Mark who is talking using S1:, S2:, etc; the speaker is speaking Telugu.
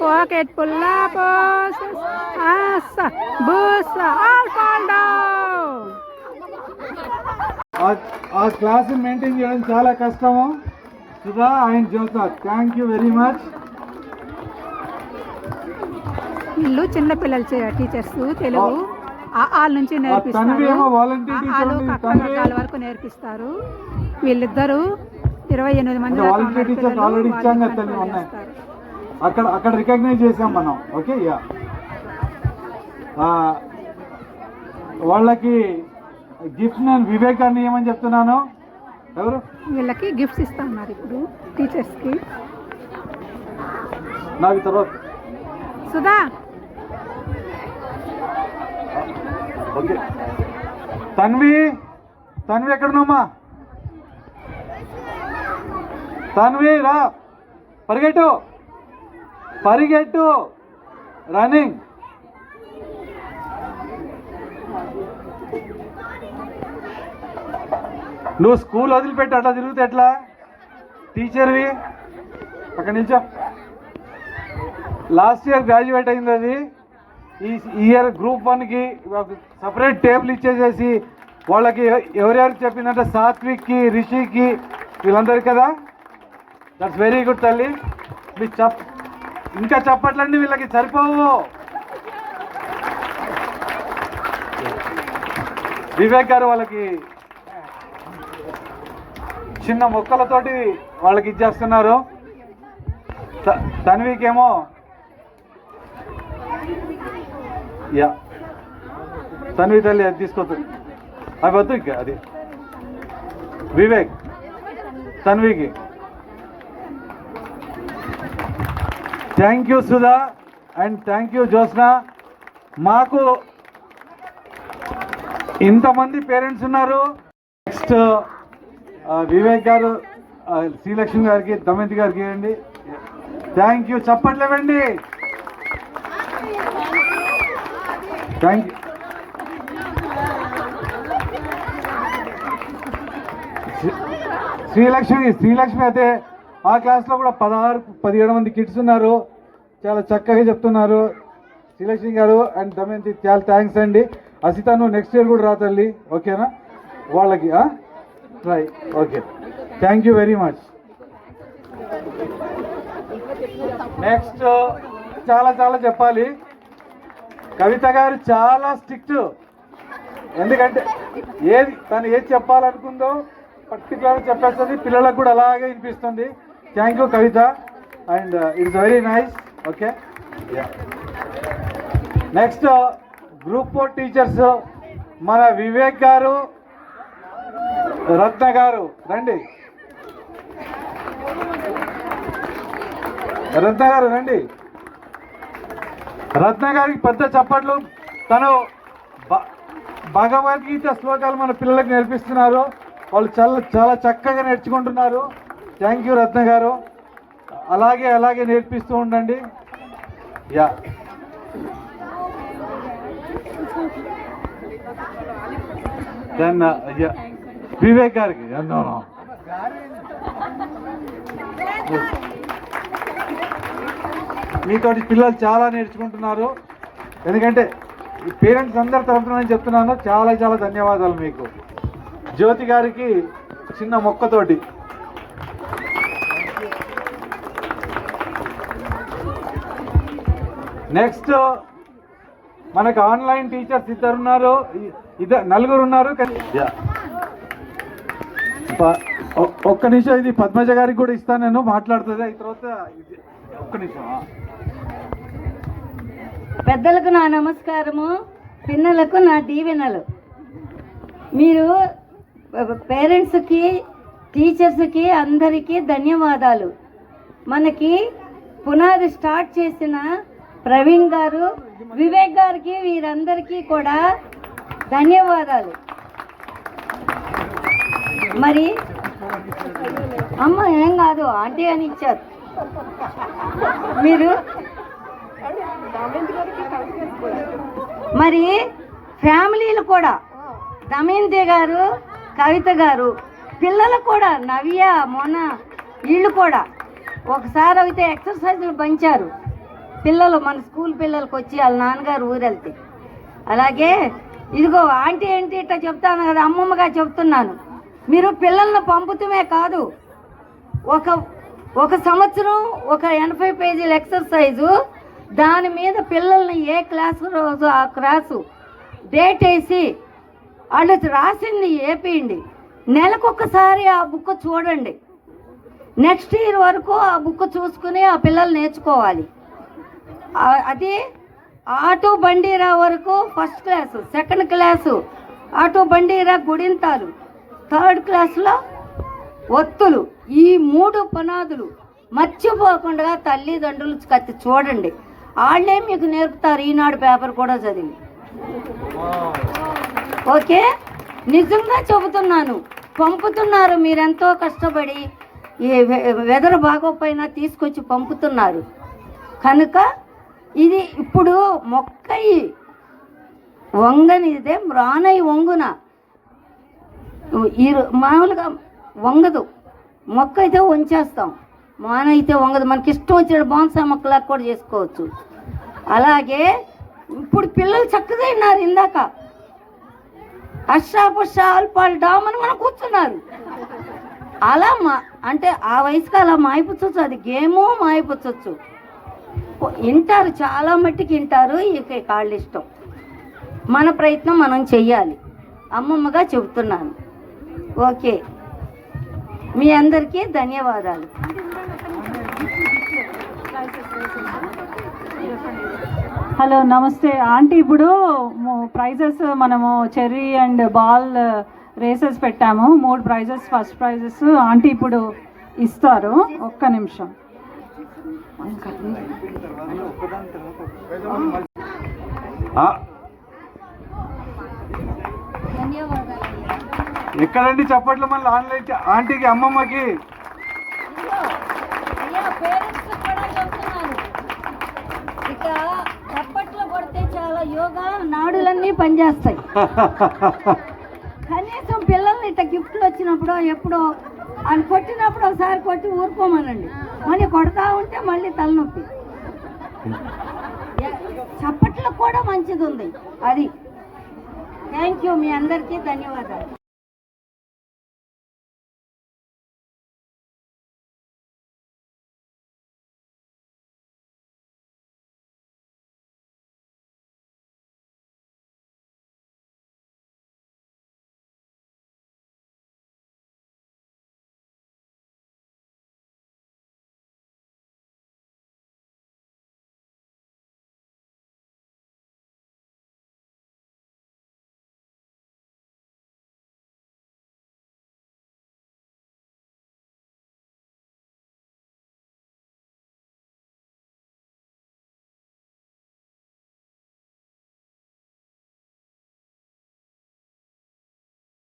S1: pocket full of roses, asa, busa, all fall down.
S2: ఆ- క్లాస్ మెయింటైన్ చేయడం చాలా కష్టము. Sudha and Jyotha thank you very much
S1: వీళ్ళు చిన్నపిల్లలు టీచర్స్ తెలుగు. ఆల నుంచి నేర్పిస్తారు. కక్కాల వరకు నేర్పిస్తారు. వీళ్ళిద్దరూ ఇరవై ఎనిమిది మంది వాళ్ళు
S2: ఇచ్చాం కదా తల్లి ఉన్నాయి. అక్కడ అక్కడ రికగ్నైజ్ చేసాం మనం. ఓకే యా వాళ్ళకి గిఫ్ట్ నేను వివేక్ అని ఏమని చెప్తున్నాను? ఎవరు?
S1: వీళ్ళకి గిఫ్ట్స్ ఇస్తా ఉన్నారు ఇప్పుడు టీచర్స్కి.
S2: నాకు తర్వాత.
S1: సుధా!
S2: ఓకే తన్వి తన్వి ఎక్కడున్నామా తన్వి రా. పరిగెట్టు. పరిగెట్టు. రన్నింగ్. నువ్వు స్కూల్ వదిలిపెట్టి అట్లా తిరిగితే ఎట్లా? టీచర్వి అక్కడి నుంచో లాస్ట్ ఇయర్ గ్రాడ్యుయేట్ అయింది అది. ఈ ఇయర్ గ్రూప్ వన్కి సపరేట్ టేబుల్ ఇచ్చేసేసి వాళ్ళకి ఎవరెవరు చెప్పిందంటే సాత్విక్కి రిషికి వీళ్ళందరికీ కదా? దట్స్ వెరీ గుడ్ తల్లి. మీ చెప్ ఇంకా చెప్పట్లండి వీళ్ళకి సరిపోవు. వివేక్ గారు వాళ్ళకి చిన్న మొక్కలతోటి వాళ్ళకి ఇచ్చేస్తున్నారు. త- తన్వికేమో. యా. తన్వి తల్లి అది తీసుకోతుంది అవి వద్దు ఇంకా అది. Vivek తన్వికి. Thank you Sudha and thank you Jyotsna మాకు ఇంతమంది పేరెంట్స్ ఉన్నారు. నెక్స్ట్ వివేక్ uh, గారు uh, శ్రీలక్ష్మి గారికి దమయంతి గారికి ఇవ్వండి. థ్యాంక్ యూ చప్పట్లేవండి థ్యాంక్ యూ శ్రీలక్ష్మి శ్రీలక్ష్మి అయితే ఆ క్లాస్లో కూడా పదహారు పదిహేడు మంది కిడ్స్ ఉన్నారు. చాలా చక్కగా చెప్తున్నారు. శ్రీలక్ష్మి గారు అండ్ దమయంతి చాలా థ్యాంక్స్ అండి. అసిత నెక్స్ట్ ఇయర్ కూడా రా తల్లి. ఓకేనా వాళ్ళకి try okay thank you very much next చాలా చాలా చెప్పాలి. కవిత గారు చాలా స్ట్రిక్ట్ ఎందుకంటే ఏది తను ఏది చెప్పాలనుకుందో పర్టికులర్ చెప్పేస్తుంది. పిల్లలకు కూడా అలాగే వినిపిస్తుంది. Thank you Kavitha. And it's very nice okay? Next group four teachers మన వివేక్ గారు రత్న గారు. రండి. రత్న గారు రండి. రత్న గారికి పెద్ద చప్పట్లు. తను భగవద్గీత శ్లోకాలు మన పిల్లలకు నేర్పిస్తున్నారు. వాళ్ళు చాలా చాలా చక్కగా నేర్చుకుంటున్నారు. థ్యాంక్ యూ రత్న గారు. అలాగే అలాగే నేర్పిస్తూ ఉండండి. యా. దెన్ uh, వివేక్ గారికి. మీతోటి పిల్లలు చాలా నేర్చుకుంటున్నారు. ఎందుకంటే ఈ పేరెంట్స్ అందరి తరఫున నేను చెప్తున్నాను చాలా చాలా ధన్యవాదాలు మీకు. జ్యోతి గారికి చిన్న మొక్కతోటి నెక్స్ట్ మనకు ఆన్లైన్ టీచర్స్ ఇద్దరు ఉన్నారు ఇద్దరు నలుగురు ఉన్నారు ఒక్క నిమిషం ఇది పద్మజ గారికి కూడా ఇస్తాను నేను మాట్లాడుతుంది. ఈ తర్వాత ఇది- ఒక్క నిమిషం.
S3: పెద్దలకు నా నమస్కారము పిన్నలకు నా దీవెనలు. మీరు పేరెంట్స్కి టీచర్స్కి అందరికీ ధన్యవాదాలు. మనకి పునాది స్టార్ట్ చేసిన ప్రవీణ్ గారు వివేక్ గారికి వీరందరికీ కూడా ధన్యవాదాలు. మరి అమ్మ ఏం కాదు ఆంటీ అని ఇచ్చారు. మీరు? మరి ఫ్యామిలీలు కూడా దమయంతి గారు కవిత గారు పిల్లలు కూడా నవ్య మొన్న వీళ్ళు కూడా ఒకసారి అయితే ఎక్సర్సైజులు పంచారు. పిల్లలు మన స్కూల్ పిల్లలకి వచ్చి వాళ్ళ నాన్నగారు ఊరెళ్తే. అలాగే ఇదిగో ఆంటీ ఏంటి ఇట్లా చెప్తాను కదా అమ్మమ్మగా చెప్తున్నాను. మీరు పిల్లల్ని పంపుతమే కాదు ఒక ఒక సంవత్సరం ఒక ఎనభై పేజీల ఎక్సర్సైజు దాని మీద పిల్లల్ని ఏ క్లాసు రోజు ఆ క్లాసు డేట్ వేసి వాళ్ళు రాసింది ఏపీయండి. నెలకొకసారి ఆ బుక్ చూడండి. నెక్స్ట్ ఇయర్ వరకు ఆ బుక్ చూసుకుని ఆ పిల్లలు నేర్చుకోవాలి. అది ఆటో బండీరా వరకు ఫస్ట్ క్లాసు సెకండ్ క్లాసు ఆటో బండీరా గుడింతాలు. థర్డ్ క్లాస్లో ఒత్తులు. ఈ మూడు పునాదులు మర్చిపోకుండా తల్లిదండ్రులు కత్తి చూడండి. వాళ్ళే మీకు నేర్పుతారు ఈనాడు పేపర్ కూడా చదివి. ఓకే? నిజంగా చెబుతున్నాను. పంపుతున్నారు మీరెంతో కష్టపడి ఈ వెదర్ బాగోపోయినా తీసుకొచ్చి పంపుతున్నారు. కనుక ఇది ఇప్పుడు మొక్కయి వంగనిదే రానై వంగున. ఈ మామూలుగా వంగదు. మొక్క అయితే వంచేస్తాం. మాన అయితే వంగదు. మనకి ఇష్టం వచ్చిన బాన్సా మొక్కలా కూడా చేసుకోవచ్చు. అలాగే ఇప్పుడు పిల్లలు చక్కగా విన్నారు ఇందాక. అష్టాపుష్ట అల్పాలు డామని మనం కూర్చున్నారు. అలా మా అంటే ఆ వయసుకి అలా మాయిపుచ్చొచ్చు. అది గేము మాయిపుచ్చొచ్చు. వింటారు చాలా మట్టికి వింటారు ఇక కాళ్ళు ఇష్టం. మన ప్రయత్నం మనం చెయ్యాలి. అమ్మమ్మగా చెబుతున్నాను. ఓకే. మీ అందరికీ ధన్యవాదాలు.
S4: హలో నమస్తే. ఆంటీ ఇప్పుడు ప్రైజెస్ మనము చెర్రీ అండ్ బాల్ రేసెస్ పెట్టాము. మూడు ప్రైజెస్ ఫస్ట్ ప్రైజెస్ ఆంటీ ఇప్పుడు ఇస్తారు. ఒక్క నిమిషం.
S2: ఎక్కడండి చప్పట్లు మళ్ళీ ఆన్లైన్ ఆంటీకి అమ్మమ్మకి?
S3: చప్పట్లు కొడితే చాలా యోగా నాడులన్నీ పనిచేస్తాయి. కనీసం పిల్లల్ని ఇట్లా గిఫ్ట్లు వచ్చినప్పుడు ఎప్పుడో అని కొట్టినప్పుడు ఒకసారి కొట్టి ఊరుకోమనండి. అని కొడతా ఉంటే మళ్ళీ తలనొప్పి. చప్పట్లకు కూడా మంచిది ఉంది. అది. థ్యాంక్ యూ మీ అందరికీ ధన్యవాదాలు.